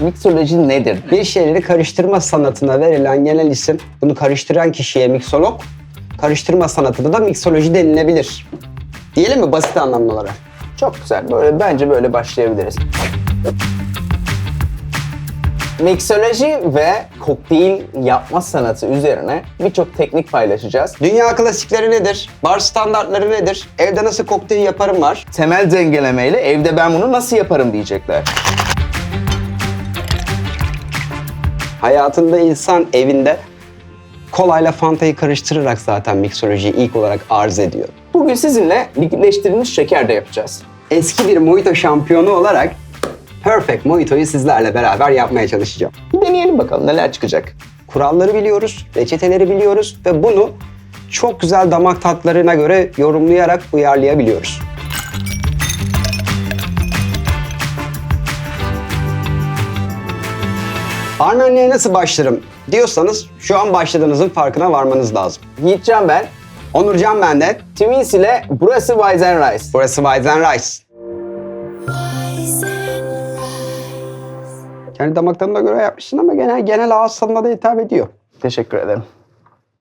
Mixoloji nedir? Bir şeyleri karıştırma sanatına verilen genel isim. Bunu karıştıran kişiye miksolog, karıştırma sanatında da miksoloji denilebilir. Diyelim mi basit anlamları? Çok güzel. Böyle bence böyle başlayabiliriz. Mixoloji ve kokteyl yapma sanatı üzerine birçok teknik paylaşacağız. Dünya klasikleri nedir? Bar standartları nedir? Evde nasıl kokteyl yaparım var? Temel dengelemeyle evde ben bunu nasıl yaparım diyecekler. Hayatında insan evinde kolayla fantayı karıştırarak zaten miksolojiyi ilk olarak arz ediyor. Bugün sizinle likitleştirilmiş şeker de yapacağız. Eski bir mojito şampiyonu olarak Perfect Mojito'yu sizlerle beraber yapmaya çalışacağım. Bir deneyelim bakalım neler çıkacak. Kuralları biliyoruz, reçeteleri biliyoruz ve bunu çok güzel damak tatlarına göre yorumlayarak uyarlayabiliyoruz. Arnavutluğa nasıl başlarım diyorsanız şu an başladığınızın farkına varmanız lazım. Yiğitcan ben. Onurcan ben de. Twins ile burası Wise and Rice. Burası Weizen Rice. Kendi damak tadına göre yapmışsın ama genel genel ağız tadına da hitap ediyor. Teşekkür ederim.